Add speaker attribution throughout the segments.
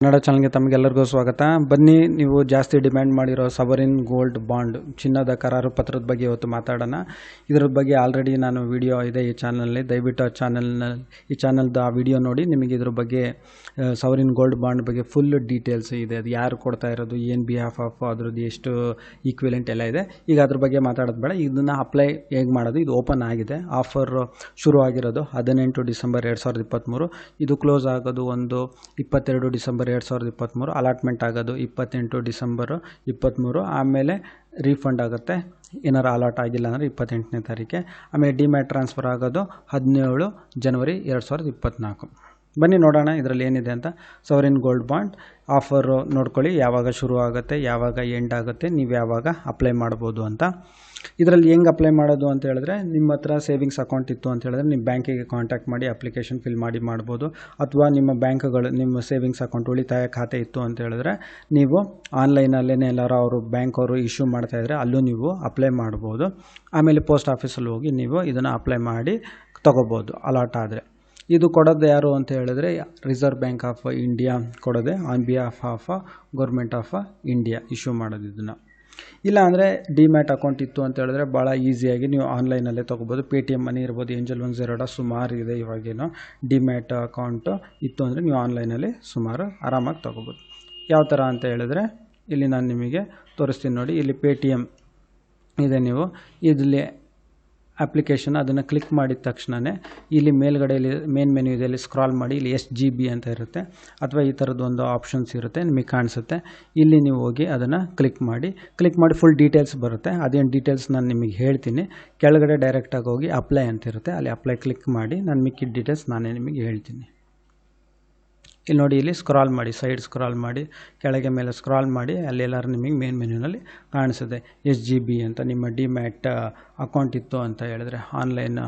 Speaker 1: ಕನ್ನಡ ಚಾನಲ್ಗೆ ತಮಗೆಲ್ಲರಿಗೂ ಸ್ವಾಗತ. ಬನ್ನಿ, ನೀವು ಜಾಸ್ತಿ ಡಿಮ್ಯಾಂಡ್ ಮಾಡಿರೋ ಸವರಿನ್ ಗೋಲ್ಡ್ ಬಾಂಡ್, ಚಿನ್ನದ ಕರಾರು ಪತ್ರದ ಬಗ್ಗೆ ಇವತ್ತು ಮಾತಾಡೋಣ. ಇದರ ಬಗ್ಗೆ ಆಲ್ರೆಡಿ ನಾನು ವಿಡಿಯೋ ಇದೆ ಈ ಚಾನಲ್ನಲ್ಲಿ. ದಯವಿಟ್ಟು ಆ ಚಾನಲ್ನಲ್ಲಿ ಈ ಚಾನಲ್ದು ಆ ವಿಡಿಯೋ ನೋಡಿ, ನಿಮಗೆ ಇದ್ರ ಬಗ್ಗೆ ಸವರಿನ್ ಗೋಲ್ಡ್ ಬಾಂಡ್ ಬಗ್ಗೆ ಫುಲ್ ಡೀಟೇಲ್ಸ್ ಇದೆ. ಅದು ಯಾರು ಕೊಡ್ತಾ ಇರೋದು, ಏನು ಬಿಹಾಫ್ ಆಫ್ ಅದ್ರದ್ದು ಎಷ್ಟು ಈಕ್ವಿಲೆಂಟ್ ಎಲ್ಲ ಇದೆ. ಈಗ ಅದ್ರ ಬಗ್ಗೆ ಮಾತಾಡೋದು ಬೇಡ. ಇದನ್ನು ಅಪ್ಲೈ ಹೇಗೆ ಮಾಡೋದು? ಇದು ಓಪನ್ ಆಗಿದೆ. ಆಫರ್ ಶುರು ಆಗಿರೋದು ಹದಿನೆಂಟು ಡಿಸೆಂಬರ್ ಎರಡು ಸಾವಿರದ ಇಪ್ಪತ್ತ್ಮೂರು ಇದು ಕ್ಲೋಸ್ ಆಗೋದು ಒಂದು ಇಪ್ಪತ್ತೆರಡು ಡಿಸೆಂಬರ್ ಎರಡು ಸಾವಿರದ ಇಪ್ಪತ್ತ್ಮೂರು ಅಲಾಟ್ಮೆಂಟ್ ಆಗೋದು ಇಪ್ಪತ್ತೆಂಟು ಡಿಸೆಂಬರು ಇಪ್ಪತ್ತ್ಮೂರು ಆಮೇಲೆ ರೀಫಂಡ್ ಆಗುತ್ತೆ. ಏನಾರು ಅಲಾಟ್ ಆಗಿಲ್ಲ ಅಂದರೆ ಇಪ್ಪತ್ತೆಂಟನೇ ತಾರೀಕೆ ಆಮೇಲೆ ಡಿಮ್ಯಾಟ್ ಟ್ರಾನ್ಸ್ಫರ್ ಆಗೋದು ಹದಿನೇಳು ಜನವರಿ ಎರಡು ಸಾವಿರದ ಇಪ್ಪತ್ತ್ನಾಲ್ಕು ಬನ್ನಿ ನೋಡೋಣ ಇದರಲ್ಲಿ ಏನಿದೆ ಅಂತ. ಸವರಿನ್ ಗೋಲ್ಡ್ ಬಾಂಡ್ ಆಫರು ನೋಡ್ಕೊಳ್ಳಿ ಯಾವಾಗ ಶುರು ಆಗುತ್ತೆ ಯಾವಾಗ ಎಂಡ್ ಆಗುತ್ತೆ, ನೀವು ಯಾವಾಗ ಅಪ್ಲೈ ಮಾಡ್ಬೋದು ಅಂತ. ಇದರಲ್ಲಿ ಹೆಂಗೆ ಅಪ್ಲೈ ಮಾಡೋದು ಅಂತ ಹೇಳಿದ್ರೆ, ನಿಮ್ಮ ಹತ್ರ ಸೇವಿಂಗ್ಸ್ ಅಕೌಂಟ್ ಇತ್ತು ಅಂತ ಹೇಳಿದ್ರೆ ನಿಮ್ಮ ಬ್ಯಾಂಕಿಗೆ ಕಾಂಟ್ಯಾಕ್ಟ್ ಮಾಡಿ ಅಪ್ಲಿಕೇಶನ್ ಫಿಲ್ ಮಾಡಿ ಮಾಡ್ಬೋದು. ಅಥವಾ ನಿಮ್ಮ ಬ್ಯಾಂಕ್ಗಳು ನಿಮ್ಮ ಸೇವಿಂಗ್ಸ್ ಅಕೌಂಟ್ ಉಳಿತಾಯ ಖಾತೆ ಇತ್ತು ಅಂತ ಹೇಳಿದ್ರೆ ನೀವು ಆನ್ಲೈನಲ್ಲೇ ಎಲ್ಲರೂ ಅವರು ಬ್ಯಾಂಕ್ ಅವರು ಇಶ್ಯೂ ಮಾಡ್ತಾಯಿದ್ರೆ ಅಲ್ಲೂ ನೀವು ಅಪ್ಲೈ ಮಾಡ್ಬೋದು. ಆಮೇಲೆ ಪೋಸ್ಟ್ ಆಫೀಸಲ್ಲಿ ಹೋಗಿ ನೀವು ಇದನ್ನು ಅಪ್ಲೈ ಮಾಡಿ ತೊಗೋಬೋದು ಅಲಾಟ್ ಆದರೆ. ಇದು ಕೊಡೋದು ಯಾರು ಅಂತ ಹೇಳಿದ್ರೆ Reserve Bank of India ಕೊಡೋದೆ on behalf of government of India issue ಮಾಡೋದು ಇದನ್ನು. ಇಲ್ಲ ಅಂದರೆ ಡಿಮ್ಯಾಟ್ ಅಕೌಂಟ್ ಇತ್ತು ಅಂತ ಹೇಳಿದ್ರೆ ಭಾಳ ಈಸಿಯಾಗಿ ನೀವು ಆನ್ಲೈನಲ್ಲೇ ತೊಗೋಬೋದು. ಪೇ ಟಿ ಎಂ ಮನಿ ಇರ್ಬೋದು ಏಂಜಲ್ ಒನ್ ಝೀರೋಡ ಸುಮಾರು ಇದೆ ಇವಾಗೇನು ಡಿಮ್ಯಾಟ್ ಅಕೌಂಟು ಇತ್ತು ಅಂದರೆ ನೀವು ಆನ್ಲೈನಲ್ಲಿ ಸುಮಾರು ಆರಾಮಾಗಿ ತೊಗೋಬೋದು. ಯಾವ ಥರ ಅಂತ ಹೇಳಿದ್ರೆ ಇಲ್ಲಿ ನಾನು ನಿಮಗೆ ತೋರಿಸ್ತೀನಿ ನೋಡಿ. ಇಲ್ಲಿ ಪೇ ಟಿ ಎಂ ಇದೆ ನೀವು. ಇಲ್ಲಿ ಅಪ್ಲಿಕೇಶನ್ ಅದನ್ನು ಕ್ಲಿಕ್ ಮಾಡಿದ ತಕ್ಷಣವೇ ಇಲ್ಲಿ ಮೇಲ್ಗಡೆಯಲ್ಲಿ ಮೇನ್ ಮೆನ್ಯೂ ಇದೆ ಇಲ್ಲಿ ಸ್ಕ್ರಾಲ್ ಮಾಡಿ, ಇಲ್ಲಿ ಎಸ್ ಜಿ ಬಿ ಅಂತ ಇರುತ್ತೆ. ಅಥವಾ ಈ ಥರದ್ದು ಒಂದು ಆಪ್ಷನ್ಸ್ ಇರುತ್ತೆ, ನಿಮಗೆ ಕಾಣಿಸುತ್ತೆ. ಇಲ್ಲಿ ನೀವು ಹೋಗಿ ಅದನ್ನು ಕ್ಲಿಕ್ ಮಾಡಿ. ಕ್ಲಿಕ್ ಮಾಡಿ ಫುಲ್ ಡೀಟೇಲ್ಸ್ ಬರುತ್ತೆ. ಅದೇನು ಡೀಟೇಲ್ಸ್ ನಾನು ನಿಮಗೆ ಹೇಳ್ತೀನಿ. ಕೆಳಗಡೆ ಡೈರೆಕ್ಟಾಗಿ ಹೋಗಿ ಅಪ್ಲೈ ಅಂತ ಇರುತ್ತೆ. ಅಲ್ಲಿ ಅಪ್ಲೈ ಕ್ಲಿಕ್ ಮಾಡಿ, ನಾನು ಮಿಕ್ಕಿದ ಡೀಟೇಲ್ಸ್ ನಾನೇ ನಿಮಗೆ ಹೇಳ್ತೀನಿ. ಇಲ್ಲಿ ನೋಡಿ, ಇಲ್ಲಿ ಸ್ಕ್ರಾಲ್ ಮಾಡಿ ಸೈಡ್ ಸ್ಕ್ರಾಲ್ ಮಾಡಿ, ಕೆಳಗೆ ಮೇಲೆ ಸ್ಕ್ರಾಲ್ ಮಾಡಿ ಅಲ್ಲಿ ಎಲ್ಲರೂ ನಿಮಗೆ ಮೇನ್ ಮೆನ್ಯೂನಲ್ಲಿ ಕಾಣಿಸುತ್ತೆ. ಎಸ್ ಜಿ ಬಿ ಅಂತ, ನಿಮ್ಮ ಡಿಮ್ಯಾಟ್ ಅಕೌಂಟ್ ಇತ್ತು ಅಂತ ಹೇಳಿದ್ರೆ ಆನ್ಲೈನ್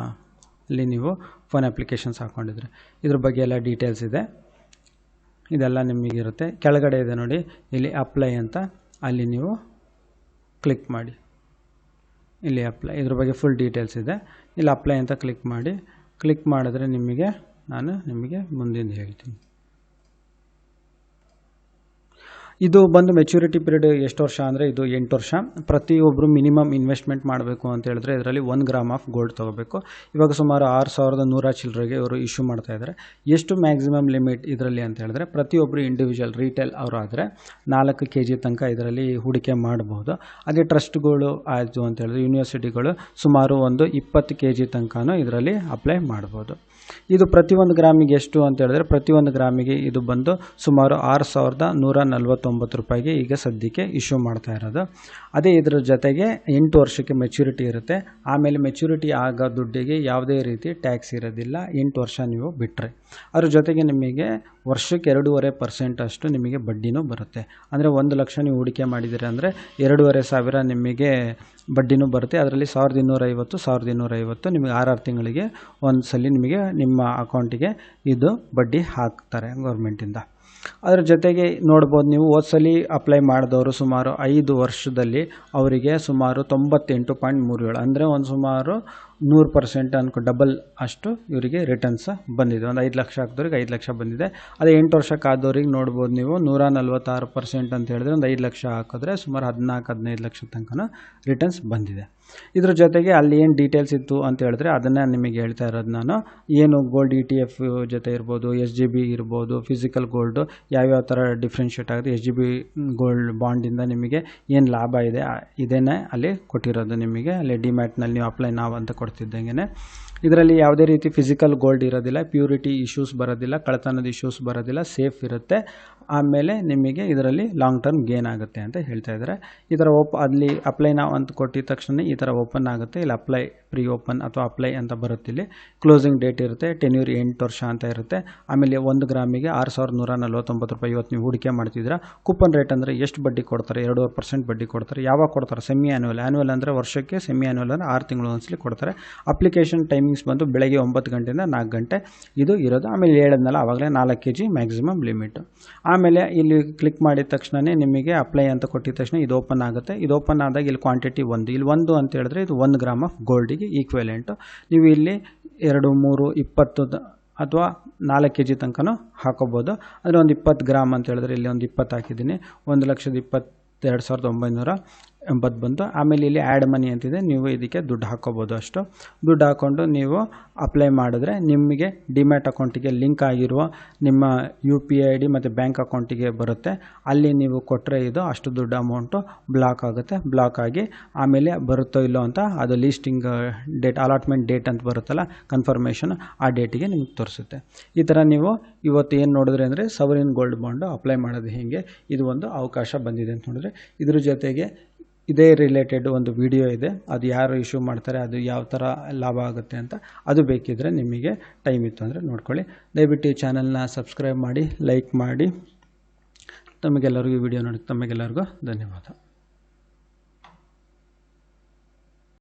Speaker 1: ಅಲ್ಲಿ ನೀವು ಫೋನ್ ಅಪ್ಲಿಕೇಶನ್ಸ್ ಹಾಕ್ಕೊಂಡಿದ್ರೆ ಇದ್ರ ಬಗ್ಗೆ ಎಲ್ಲ ಡೀಟೇಲ್ಸ್ ಇದೆ. ಇದೆಲ್ಲ ನಿಮಗಿರುತ್ತೆ. ಕೆಳಗಡೆ ಇದೆ ನೋಡಿ, ಇಲ್ಲಿ ಅಪ್ಲೈ ಅಂತ, ಅಲ್ಲಿ ನೀವು ಕ್ಲಿಕ್ ಮಾಡಿ. ಇಲ್ಲಿ ಅಪ್ಲೈ ಇದ್ರ ಬಗ್ಗೆ ಫುಲ್ ಡೀಟೇಲ್ಸ್ ಇದೆ. ಇಲ್ಲಿ ಅಪ್ಲೈ ಅಂತ ಕ್ಲಿಕ್ ಮಾಡಿ. ಕ್ಲಿಕ್ ಮಾಡಿದ್ರೆ ನಿಮಗೆ, ನಾನು ನಿಮಗೆ ಮುಂದಿನ ಹೇಳ್ತೀನಿ. ಇದು ಬಂದು ಮೆಚುರಿಟಿ ಪೀರಿಯಡ್ ಎಷ್ಟು ವರ್ಷ ಅಂದರೆ ಇದು ಎಂಟು ವರ್ಷ. ಪ್ರತಿಯೊಬ್ಬರು ಮಿನಿಮಮ್ ಇನ್ವೆಸ್ಟ್ಮೆಂಟ್ ಮಾಡಬೇಕು ಅಂತ ಹೇಳಿದ್ರೆ ಇದರಲ್ಲಿ ಒಂದು ಗ್ರಾಮ್ ಆಫ್ ಗೋಲ್ಡ್ ತೊಗೋಬೇಕು. ಇವಾಗ ಸುಮಾರು ಆರು ಸಾವಿರದ ನೂರ ಚಿಲ್ಲರೆಗೆ ಇವರು ಇಶ್ಯೂ ಮಾಡ್ತಾ ಇದ್ದಾರೆ ಎಷ್ಟು ಮ್ಯಾಕ್ಸಿಮಮ್ ಲಿಮಿಟ್ ಇದರಲ್ಲಿ ಅಂತ ಹೇಳಿದ್ರೆ ಪ್ರತಿಯೊಬ್ಬರು ಇಂಡಿವಿಜುವಲ್ ರೀಟೇಲ್ ಅವರು ಆದರೆ ನಾಲ್ಕು ಕೆ ಜಿ ತನಕ ಇದರಲ್ಲಿ ಹೂಡಿಕೆ ಮಾಡಬಹುದು ಹಾಗೆ ಟ್ರಸ್ಟ್ಗಳು ಆಯಿತು ಅಂತ ಹೇಳಿದ್ರೆ ಯೂನಿವರ್ಸಿಟಿಗಳು ಸುಮಾರು ಒಂದು ಇಪ್ಪತ್ತು ಕೆ ಜಿ ತನಕನೂ ಇದರಲ್ಲಿ ಅಪ್ಲೈ ಮಾಡ್ಬೋದು. ಇದು ಪ್ರತಿಯೊಂದು ಗ್ರಾಮಿಗೆ ಎಷ್ಟು ಅಂತ ಹೇಳಿದ್ರೆ ಪ್ರತಿಯೊಂದು ಗ್ರಾಮಿಗೆ ಇದು ಬಂದು ಸುಮಾರು ಆರು ಸಾವಿರದ ನೂರ ನಲ್ವತ್ತೊಂಬತ್ತು ರೂಪಾಯಿಗೆ ಈಗ ಸದ್ಯಕ್ಕೆ ಇಶ್ಯೂ ಮಾಡ್ತಾ ಇರೋದು. ಅದೇ ಇದರ ಜೊತೆಗೆ ಎಂಟು ವರ್ಷಕ್ಕೆ ಮೆಚುರಿಟಿ ಇರುತ್ತೆ. ಆಮೇಲೆ ಮೆಚುರಿಟಿ ಆಗೋ ದುಡ್ಡಿಗೆ ಯಾವುದೇ ರೀತಿ ಟ್ಯಾಕ್ಸ್ ಇರೋದಿಲ್ಲ. ಎಂಟು ವರ್ಷ ನೀವು ಬಿಟ್ಟರೆ ಅದ್ರ ಜೊತೆಗೆ ನಿಮಗೆ ವರ್ಷಕ್ಕೆ ಎರಡೂವರೆ ಪರ್ಸೆಂಟ್ ಅಷ್ಟು ನಿಮಗೆ ಬಡ್ಡಿನೂ ಬರುತ್ತೆ. ಅಂದರೆ ಒಂದು ಲಕ್ಷ ನೀವು ಹೂಡಿಕೆ ಮಾಡಿದ್ದೀರಿ ಅಂದರೆ ಎರಡೂವರೆ ಸಾವಿರ ನಿಮಗೆ ಬಡ್ಡಿನೂ ಬರುತ್ತೆ. ಅದರಲ್ಲಿ ಸಾವಿರದ ಇನ್ನೂರೈವತ್ತು ಸಾವಿರದ ಇನ್ನೂರೈವತ್ತು ನಿಮಗೆ ಆರಾರು ತಿಂಗಳಿಗೆ ಒಂದು ಸಲ ನಿಮಗೆ ನಿಮ್ಮ ಅಕೌಂಟಿಗೆ ಇದು ಬಡ್ಡಿ ಹಾಕ್ತಾರೆ ಗೌರ್ಮೆಂಟಿಂದ. ಅದರ ಜೊತೆಗೆ ನೋಡ್ಬೋದು ನೀವು ಹೋದ್ಸಲಿ ಅಪ್ಲೈ ಮಾಡಿದವರು ಸುಮಾರು ಐದು ವರ್ಷದಲ್ಲಿ ಅವರಿಗೆ ಸುಮಾರು ತೊಂಬತ್ತೆಂಟು ಪಾಯಿಂಟ್ ಮೂರು ಏಳು, ಅಂದರೆ ಒಂದು ಸುಮಾರು ನೂರು ಪರ್ಸೆಂಟ್ ಅನ್ಕೊ ಡಬಲ್ ಅಷ್ಟು ಇವರಿಗೆ ರಿಟರ್ನ್ಸ್ ಬಂದಿದೆ. ಒಂದು ಐದು ಲಕ್ಷ ಹಾಕಿದವ್ರಿಗೆ ಐದು ಲಕ್ಷ ಬಂದಿದೆ. ಅದೇ ಎಂಟು ವರ್ಷಕ್ಕೆ ಆದವ್ರಿಗೆ ನೋಡ್ಬೋದು ನೀವು. ನೂರ ನಲ್ವತ್ತಾರು ಪರ್ಸೆಂಟ್ ಅಂತ ಹೇಳಿದ್ರೆ ಒಂದು ಐದು ಲಕ್ಷ ಹಾಕಿದ್ರೆ ಸುಮಾರು ಹದಿನಾಲ್ಕು, ಹದಿನೈದು ಲಕ್ಷದ ತನಕ ರಿಟರ್ನ್ಸ್ ಬಂದಿದೆ. ಇದ್ರ ಜೊತೆಗೆ ಅಲ್ಲಿ ಏನು ಡೀಟೇಲ್ಸ್ ಇತ್ತು ಅಂತ ಹೇಳಿದ್ರೆ ಅದನ್ನು ನಿಮಗೆ ಹೇಳ್ತಾ ಇರೋದು ನಾನು. ಏನು ಗೋಲ್ಡ್ ಇ ಟಿ ಎಫ್ ಜೊತೆ ಇರ್ಬೋದು ಎಸ್ ಜಿ ಬಿ ಇರ್ಬೋದು ಫಿಸಿಕಲ್ ಗೋಲ್ಡು ಯಾವ್ಯಾವ ಥರ ಡಿಫ್ರೆನ್ಷಿಯೇಟ್ ಆಗುತ್ತೆ ಎಸ್ ಜಿ ಬಿ ಗೋಲ್ಡ್ ಬಾಂಡಿಂದ ನಿಮಗೆ ಏನು ಲಾಭ ಇದೆ ಇದೇನೆ ಅಲ್ಲಿ ಕೊಟ್ಟಿರೋದು ನಿಮಗೆ. ಅಲ್ಲಿ ಡಿಮ್ಯಾಟ್ನಲ್ಲಿ ನೀವು ಅಪ್ಲೈ ನಾವು ಅಂತ ಕೊಡ್ತಿದ್ದಂಗೆ ಇದರಲ್ಲಿ ಯಾವುದೇ ರೀತಿ ಫಿಸಿಕಲ್ ಗೋಲ್ಡ್ ಇರೋದಿಲ್ಲ ಪ್ಯೂರಿಟಿ ಇಶ್ಯೂಸ್ ಬರೋದಿಲ್ಲ ಕಳತನದ ಇಶ್ಯೂಸ್ ಬರೋದಿಲ್ಲ ಸೇಫ್ ಇರುತ್ತೆ. ಆಮೇಲೆ ನಿಮಗೆ ಇದರಲ್ಲಿ ಲಾಂಗ್ ಟರ್ಮ್ ಗೇನ್ ಆಗುತ್ತೆ ಅಂತ ಹೇಳ್ತಾ ಇದ್ದಾರೆ. ಈ ಥರ ಓಪ್ ಅಲ್ಲಿ ಅಪ್ಲೈ ನಾವು ಅಂತ ಕೊಟ್ಟಿದ ತಕ್ಷಣ ಈ ಥರ ಓಪನ್ ಆಗುತ್ತೆ. ಇಲ್ಲಿ ಅಪ್ಲೈ ಪ್ರೀ ಓಪನ್ ಅಥವಾ ಅಪ್ಲೈ ಅಂತ ಬರುತ್ತೆ ಇಲ್ಲಿ. ಕ್ಲೋಸಿಂಗ್ ಡೇಟ್ ಇರುತ್ತೆ ಟೆನ್ಯೂರ್ ಎಂಟು ವರ್ಷ ಅಂತ ಇರುತ್ತೆ. ಆಮೇಲೆ ಒಂದು ಗ್ರಾಮಿಗೆ ಆರು ಸಾವಿರದ ನೂರ ನಲ್ವತ್ತೊಂಬತ್ತು ರೂಪಾಯಿ ಇವತ್ತು ನೀವು ಹೂಡಿಕೆ ಮಾಡ್ತಿದ್ದೀರಾ. ಕೂಪನ್ ರೇಟ್ ಅಂದರೆ ಎಷ್ಟು ಬಡ್ಡಿ ಕೊಡ್ತಾರೆ? ಎರಡೂವರೆ ಪರ್ಸೆಂಟ್ ಬಡ್ಡಿ ಕೊಡ್ತಾರೆ. ಯಾವಾಗ ಕೊಡ್ತಾರೆ? ಸೆಮಿ ಆ್ಯನ್ಯುವಲ್ ಆ್ಯನ್ಯುವಲ್ ಅಂದರೆ ವರ್ಷಕ್ಕೆ ಸೆಮಿ ಆ್ಯನ್ಯುವಲ್ ಅಂದರೆ ಆರು ತಿಂಗಳು ಒಂದ್ಸಲಿ ಕೊಡ್ತಾರೆ. ಅಪ್ಲಿಕೇಶನ್ ಟೈಮಿಂಗ್ಸ್ ಬಂದು ಬೆಳಗ್ಗೆ ಒಂಬತ್ತು ಗಂಟೆಯಿಂದ ನಾಲ್ಕು ಗಂಟೆ ಇದು ಇರೋದು. ಆಮೇಲೆ ಹೇಳಿದ್ನಲ್ಲ ಆವಾಗಲೇ ನಾಲ್ಕು ಕೆ ಜಿ ಮ್ಯಾಕ್ಸಿಮಮ್ ಲಿಮಿಟ್ ಆಮೇಲೆ ಇಲ್ಲಿ ಕ್ಲಿಕ್ ಮಾಡಿದ ತಕ್ಷಣವೇ ನಿಮಗೆ ಅಪ್ಲೈ ಅಂತ ಕೊಟ್ಟಿದ ತಕ್ಷಣ ಇದು ಓಪನ್ ಆಗುತ್ತೆ. ಇದು ಓಪನ್ ಆದಾಗ ಇಲ್ಲಿ ಕ್ವಾಂಟಿಟಿ ಒಂದು. ಇಲ್ಲಿ ಒಂದು ಅಂತ ಹೇಳಿದ್ರೆ ಇದು ಒಂದು ಗ್ರಾಮ್ ಆಫ್ ಗೋಲ್ಡಿಗೆ ಈಕ್ವೆಲೆಂಟು ನೀವು ಇಲ್ಲಿ ಎರಡು, ಮೂರು, ಇಪ್ಪತ್ತು ಅಥವಾ ನಾಲ್ಕು ಕೆ ಜಿ ತನಕನೂ ಹಾಕೋಬೋದು. ಅಂದರೆ ಒಂದು ಇಪ್ಪತ್ತು ಗ್ರಾಮ್ ಅಂತ ಹೇಳಿದ್ರೆ ಇಲ್ಲಿ ಒಂದು ಇಪ್ಪತ್ತು ಹಾಕಿದ್ದೀನಿ. ಒಂದು ಲಕ್ಷದ ಇಪ್ಪತ್ತೆರಡು ಸಾವಿರದ ಒಂಬೈನೂರ ಎಂಬತ್ತು ಬಂತು. ಆಮೇಲೆ ಇಲ್ಲಿ ಆ್ಯಡ್ ಮನಿ ಅಂತಿದೆ. ನೀವು ಇದಕ್ಕೆ ದುಡ್ಡು ಹಾಕೋಬೋದು ಅಷ್ಟು. ದುಡ್ಡು ಹಾಕ್ಕೊಂಡು ನೀವು ಅಪ್ಲೈ ಮಾಡಿದ್ರೆ ನಿಮಗೆ ಡಿಮ್ಯಾಟ್ ಅಕೌಂಟಿಗೆ ಲಿಂಕ್ ಆಗಿರುವ ನಿಮ್ಮ ಯು ಪಿ ಐ ಡಿ ಮತ್ತು ಬ್ಯಾಂಕ್ ಅಕೌಂಟಿಗೆ ಬರುತ್ತೆ. ಅಲ್ಲಿ ನೀವು ಕೊಟ್ಟರೆ ಇದು ಅಷ್ಟು ದುಡ್ಡು ಅಮೌಂಟು ಬ್ಲಾಕ್ ಆಗುತ್ತೆ. ಬ್ಲಾಕ್ ಆಗಿ ಆಮೇಲೆ ಬರುತ್ತೋ ಇಲ್ಲೋ ಅಂತ ಅದು ಲೀಸ್ಟಿಂಗ್ ಡೇಟ್ ಅಲಾಟ್ಮೆಂಟ್ ಡೇಟ್ ಅಂತ ಬರುತ್ತಲ್ಲ ಕನ್ಫರ್ಮೇಷನ್ ಆ ಡೇಟಿಗೆ ನಿಮಗೆ ತೋರಿಸುತ್ತೆ. ಈ ಥರ ನೀವು ಇವತ್ತು ಏನು ನೋಡಿದ್ರೆ ಅಂದರೆ ಸವರಿನ್ ಗೋಲ್ಡ್ ಬಾಂಡು ಅಪ್ಲೈ ಮಾಡೋದು ಹೇಗೆ? ಇದು ಒಂದು ಅವಕಾಶ ಬಂದಿದೆ ಅಂತ ನೋಡಿದ್ರೆ. ಇದ್ರ ಜೊತೆಗೆ ಇದೇ ರಿಲೇಟೆಡ್ ಒಂದು ವಿಡಿಯೋ ಇದೆ. ಅದು ಯಾರು ಇಶ್ಯೂ ಮಾಡ್ತಾರೆ, ಅದು ಯಾವ ಥರ ಲಾಭ ಆಗುತ್ತೆ ಅಂತ ಅದು ಬೇಕಿದ್ದರೆ ನಿಮಗೆ ಟೈಮ್ ಇತ್ತು ಅಂದರೆ ನೋಡ್ಕೊಳ್ಳಿ. ದಯವಿಟ್ಟು ಈ ಚಾನಲ್ನ ಸಬ್ಸ್ಕ್ರೈಬ್ ಮಾಡಿ ಲೈಕ್ ಮಾಡಿ. ತಮಗೆಲ್ಲರಿಗೂ ವಿಡಿಯೋ ನೋಡಿ ತಮಗೆಲ್ಲರಿಗೂ ಧನ್ಯವಾದ.